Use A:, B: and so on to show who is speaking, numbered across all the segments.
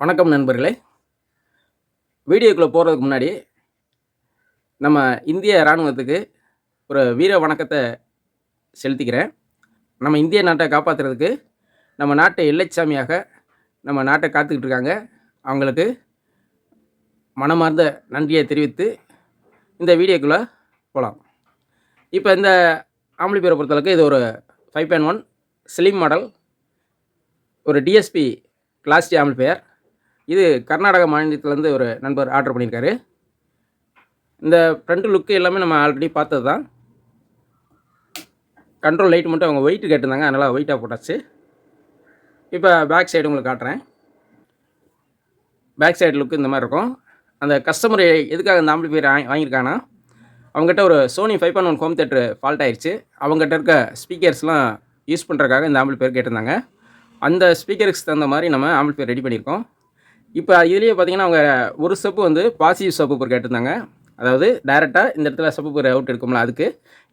A: வணக்கம் நண்பர்களே. வீடியோக்குள்ளே போகிறதுக்கு முன்னாடி நம்ம இந்திய இராணுவத்துக்கு ஒரு வீர வணக்கத்தை செலுத்திக்கிறேன். நம்ம இந்திய நாட்டை காப்பாற்றுறதுக்கு நம்ம நாட்டை எல்லைச்சாமியாக நம்ம நாட்டை காத்துக்கிட்டு இருக்காங்க. அவங்களுக்கு மனமார்ந்த நன்றியை தெரிவித்து இந்த வீடியோக்குள்ளே போகலாம் இப்போ இந்த ஆம்பளி பேரை பொறுத்தளவுக்கு இது ஒரு five point one slim model ஒரு டிஎஸ்பி கிளாஸ் டி ஆம்பிளிஃபையர் இது கர்நாடக மாநிலத்திலேருந்து ஒரு நண்பர் ஆர்டர் பண்ணியிருக்காரு. இந்த ஃப்ரண்ட் லுக்கு எல்லாமே நம்ம ஆல்ரெடி பார்த்தது தான். கண்ட்ரோல் லைட் மட்டும் அவங்க வெயிட் கேட்டிருந்தாங்க அதனால் வெயிட்டாக போட்டாச்சு. இப்போ பேக் சைடு உங்களுக்கு காட்டுறேன். பேக் சைடு லுக்கு இந்த மாதிரி இருக்கும். அந்த கஸ்டமர் எதுக்காக இந்த ஆம்பிளிஃபையர் வாங்கி வாங்கியிருக்காங்கன்னா அவங்ககிட்ட ஒரு Sony five point one home theatre fault ஆயிடுச்சு அவங்ககிட்ட இருக்க ஸ்பீக்கர்ஸ்லாம் யூஸ் பண்ணுறதுக்காக இந்த ஆம்பிளிஃபையர் கேட்டிருந்தாங்க. அந்த ஸ்பீக்கருக்கு தகுந்த மாதிரி நம்ம ஆம்பிளிஃபையர் ரெடி பண்ணியிருக்கோம். இப்போ இதுலேயே பார்த்தீங்கன்னா அவங்க ஒரு ஸ்டெப்பு வந்து பாசிட்டிவ் சப்பூப்பர் கேட்டிருந்தாங்க. அதாவது டைரெக்டாக இந்த இடத்துல சப்பூப்பர் அவுட் எடுக்கும்ல அதுக்கு.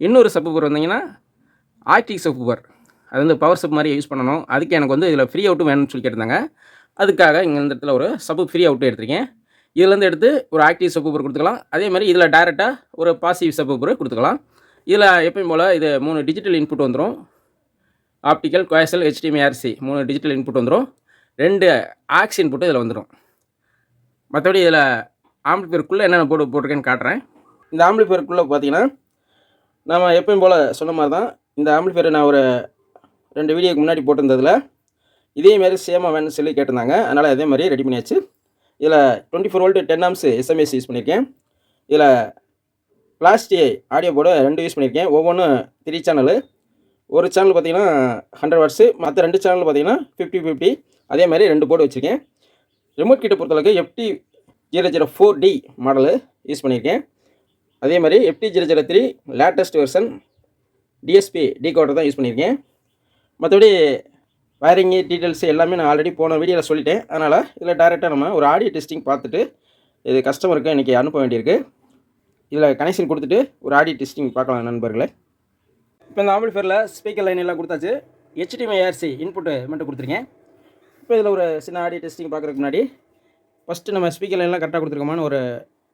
A: இன்னொரு சப்பூப்பர் வந்தீங்கன்னா ஆக்டிக் சப்பூப்பர் அது வந்து பவர் சப் மாதிரி யூஸ் பண்ணணும். அதுக்கு எனக்கு வந்து இதில் ஃப்ரீ அவுட்டும் வேணும்னு சொல்லி கேட்டிருந்தாங்க. அதுக்காக இங்கே இந்த இடத்துல ஒரு சப்பு ஃப்ரீ அவுட்டு எடுத்திருக்கேன். இதுலேருந்து எடுத்து ஒரு ஆக்டிவ் சப்பூப்பர் கொடுத்துக்கலாம். அதே மாதிரி இதில் டைரெக்டாக ஒரு பாசிட்டிவ் சப்பூப்பர் கொடுத்துக்கலாம். இதில் எப்பயும் போல் இது மூணு டிஜிட்டல் இன்புட் வந்துடும் ஆப்டிக்கல் குவாசல் ஹெச்டிஎம்ஆர்சி மூணு டிஜிட்டல் இன்புட் வந்துடும் ரெண்டு ஆக்ஸ் போட்டு இதில் வந்துடும் மற்றபடி இதில் ஆம்பிளிஃபயருக்குள்ளே என்னென்ன போட்டு போட்டிருக்கேன்னு காட்டுறேன். இந்த ஆம்பிளிஃபயருக்குள்ளே பார்த்தீங்கன்னா நம்ம எப்பயும் போல் சொன்ன மாதிரி தான் இந்த ஆம்பிளிஃபயர் நான் ஒரு ரெண்டு வீடியோக்கு முன்னாடி போட்டிருந்ததில் இதேமாரி சேமாக வேணும்னு சொல்லி கேட்டிருந்தாங்க. அதனால் அதே மாதிரி ரெடி பண்ணியாச்சு. இதில் twenty four volt ten amps SMPS use பண்ணியிருக்கேன். இதில் பிளாஸ்டி ஆடியோ போர்டு ரெண்டு யூஸ் பண்ணியிருக்கேன். ஒவ்வொன்றும் த்ரீ சேனலு ஒரு சேனல் பார்த்தீங்கன்னா ஹண்ட்ரட் வாட்ஸு மற்ற ரெண்டு சேனல் பார்த்தீங்கன்னா ஃபிஃப்டி ஃபிஃப்டி அதே மாதிரி ரெண்டு போர்டு வச்சுருக்கேன். ரிமோட் கிட்ட பொறுத்தளவுக்கு FT zero zero four D model use பண்ணியிருக்கேன். அதே மாதிரி FT zero zero three latest version DSP D counter தான் யூஸ் பண்ணியிருக்கேன். மற்றபடி வயரிங்கு டீட்டெயில்ஸ் எல்லாமே நான் ஆல்ரெடி போன வீடியோவில் சொல்லிட்டேன். அதனால் இதில் டேரெக்டாக நம்ம ஒரு ஆடியோ டெஸ்டிங் பார்த்துட்டு இது கஸ்டமருக்கு இன்றைக்கி அனுப்ப வேண்டியிருக்கு. இதில் கனெக்ஷன் கொடுத்துட்டு ஒரு ஆடியோ டெஸ்டிங் பார்க்கலாம் நண்பர்களே. இப்போ இந்த ஆம்பிள்ஃபேரில் ஸ்பீக்கர் லைன் எல்லாம் கொடுத்தாச்சு. ஹெச்டிஎம்ஐ ஏஆர்சி இன்புட்டு மட்டும் கொடுத்துருக்கேன் இப்போ இதில் ஒரு சின்ன ஆடியோ டெஸ்டிங் பார்க்குறதுக்கு முன்னாடி ஃபஸ்ட்டு நம்ம ஸ்பீக்கர் லைன்லாம் கரெக்டாக கொடுத்துருக்கோமான்னு ஒரு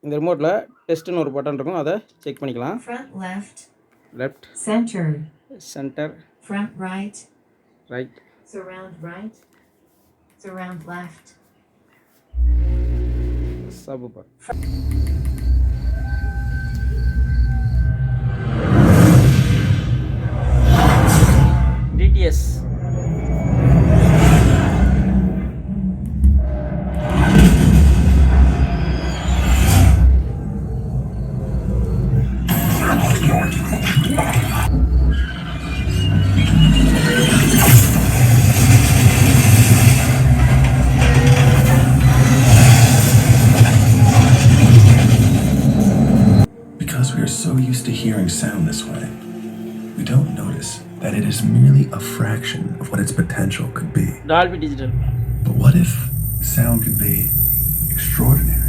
A: இந்த ரிமோட்டில் டெஸ்ட்டுன்னு ஒரு பட்டன் இருக்கும். அதை செக் பண்ணிக்கலாம். Left
B: center,
A: centre
B: front right, surround right, surround left,
A: subwoofer
C: we are so used to hearing sound this way, we don't notice that it is merely a fraction of what its potential could be.
A: Dolby Digital.
C: But what if sound could be extraordinary?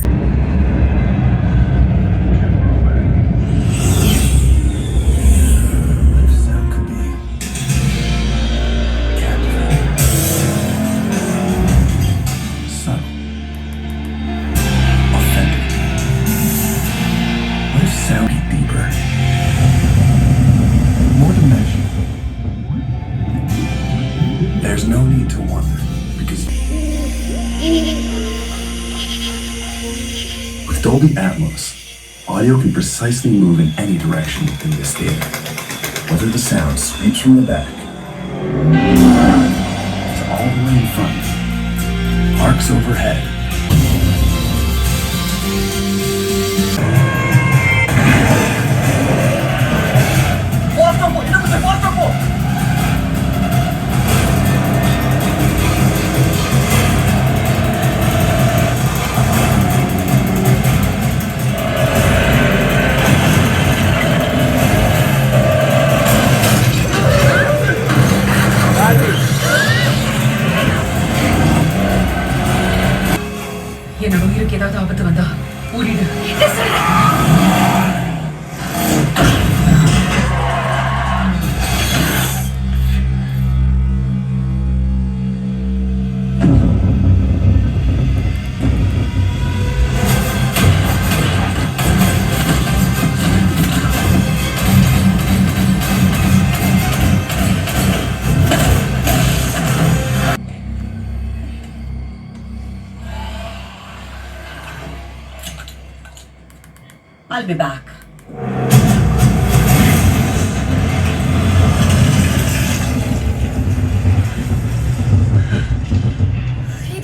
C: With Dolby Atmos, audio can precisely move in any direction within this theater. Whether the sound sweeps from the back to all the way in front, arcs overhead,
D: என்னோட உயிருக்கு ஏதாவது ஆபத்து வந்தா ஓடிடு I'll be back.
E: இது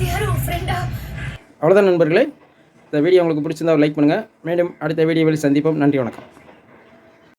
E: யாரும் உன் ஃப்ரெண்டா
A: அவ்வளோதான் நண்பர்களே. இந்த வீடியோ உங்களுக்கு பிடிச்சிருந்தா லைக் பண்ணுங்கள் மீண்டும் அடுத்த வீடியோவில் சந்திப்போம். நன்றி வணக்கம்.